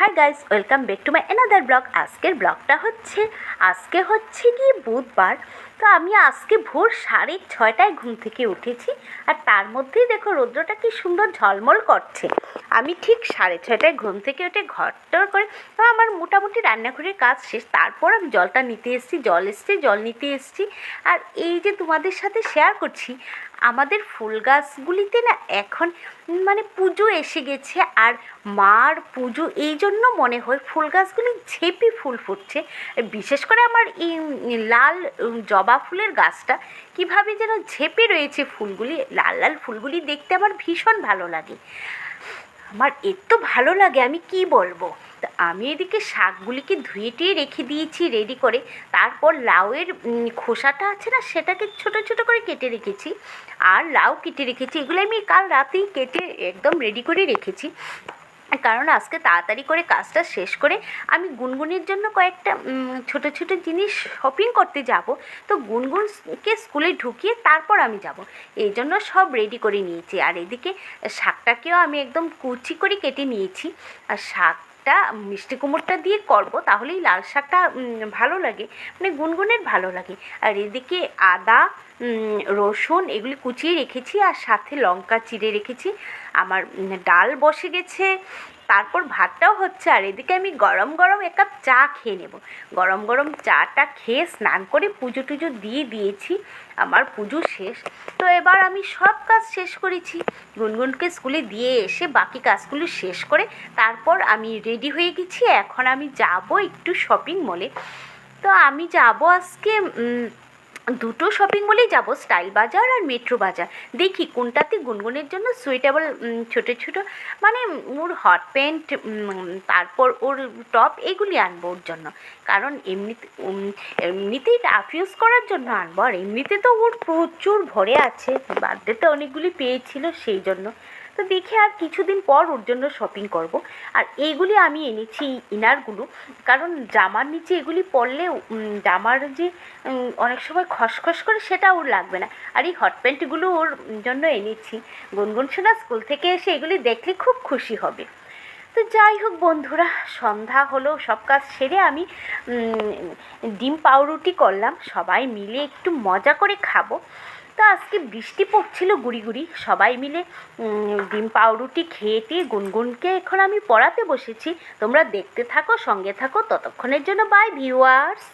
Hi guys welcome back to my another vlog আজকের ব্লগটা হচ্ছে, আজকে হচ্ছে কি বুধবার। তো আমি আজকে ভোর সাড়ে ছয়টায় ঘুম থেকে উঠেছি আর তার মধ্যেই দেখো রৌদ্রটা কি সুন্দর ঝলমল করছে। আমি ঠিক সাড়ে ছয়টায় ঘুম থেকে উঠে ঘরটর করে আমার মোটামুটি রান্নাঘরের কাজ শেষ। তারপর আমি জলটা নিতে এসেছি, জল এসছে, জল নিতে এসেছি। আর এই যে তোমাদের সাথে শেয়ার করছি আমাদের ফুল গাছগুলিতে না এখন মানে পুজো এসে গেছে আর মার পুজো, এই জন্য মনে হয় ফুল গাছগুলি ঝেপি ফুল ফুটছে। বিশেষ করে আমার এই লাল জবা ফুলের গাছটা, কীভাবে যেন ঝেপে রয়েছে ফুলগুলি, লাল লাল ফুলগুলি দেখতে আমার ভীষণ ভালো লাগে। আমার এত ভালো লাগে, আমি কি বলব? আমি এদিকে শাকগুলিকে ধুয়ে টুয়ে রেখে দিয়েছি রেডি করে। তারপর লাউয়ের খোসাটা আছে না, সেটাকে ছোট ছোট করে কেটে রেখেছি। আর লাউ কেটে রেখেছি, এগুলো আমি কাল রাতেই কেটে একদম রেডি করে রেখেছি। কারণ আজকে তাড়াতাড়ি করে কাজটা শেষ করে আমি গুনগুনের জন্য কয়েকটা ছোট ছোট জিনিস শপিং করতে যাব। তো গুনগুনকে স্কুলে ঢুকিয়ে তারপর আমি যাব। এই জন্য সব রেডি করে নিয়েছি। আর এদিকে শাকটাকেও আমি একদম কুচি করে কেটে নিয়েছি। আর শাকটা মিষ্টি কুমড়োটা দিয়ে করব, তাহলেই লাল শাকটা ভালো লাগে মানে গুনগুনের ভালো লাগে। আর এদিকে আদা রসুন এগুলি কুচিয়ে রেখেছি, আর সাথে লঙ্কা চিড়ে রেখেছি। আমার ডাল বসে গেছে তারপর ভাতটাও হচ্ছে আর এদিকে আমি গরম গরম এক কাপ চা খেয়ে নেব। গরম গরম চাটা খেয়ে স্নান করে পুজো টুজো দিয়ে দিয়েছি, আমার পুজো শেষ। তো এবার আমি সব কাজ শেষ করেছি। গুনগুনকে স্কুলে দিয়ে এসে বাকি কাজগুলো শেষ করে তারপর আমি রেডি হয়ে গেছি। এখন আমি যাব একটু শপিং মলে। তো আমি যাব আজকে দুটো শপিং মলেই যাব, স্টাইল বাজার আর মেট্রো বাজার। দেখি কোনটাতে গুনগুনের জন্য সুইটেবল ছোটো ছোটো মানে ওর হট প্যান্ট তারপর ওর টপ এগুলি আনব ওর জন্য। কারণ এমনিতে এমনিতেই টাফ ইউজ করার জন্য আনব, আর এমনিতে তো ওর প্রচুর ভরে আছে। বার্থডেতে অনেকগুলি পেয়েছিল সেই জন্য। তো দেখে আর কিছুদিন পর ওর জন্য শপিং করব। আর এইগুলি আমি এনেছি ইনারগুলো। কারণ জামার নিচে এগুলি পরলে জামার যে অনেক সময় খসখস করে সেটা ওর লাগবে না। আর এই হট প্যান্টগুলো ওর জন্য এনেছি। গুনগুন সোনা স্কুল থেকে এসে এগুলি দেখলে খুব খুশি হবে। তো যাই হোক বন্ধুরা, সন্ধ্যা হলো, সব কাজ সেরে আমি ডিম পাউরুটি করলাম। সবাই মিলে একটু মজা করে খাব। তো আজকে বৃষ্টি পড়ছিল গুড়ি গুড়ি। সবাই মিলে ডিম পাউরুটি খেয়ে টেয়ে গুনগুনকে এখন আমি পড়াতে বসেছি। তোমরা দেখতে থাকো, সঙ্গে থাকো। ততক্ষণের জন্য বাই ভিউয়ার্স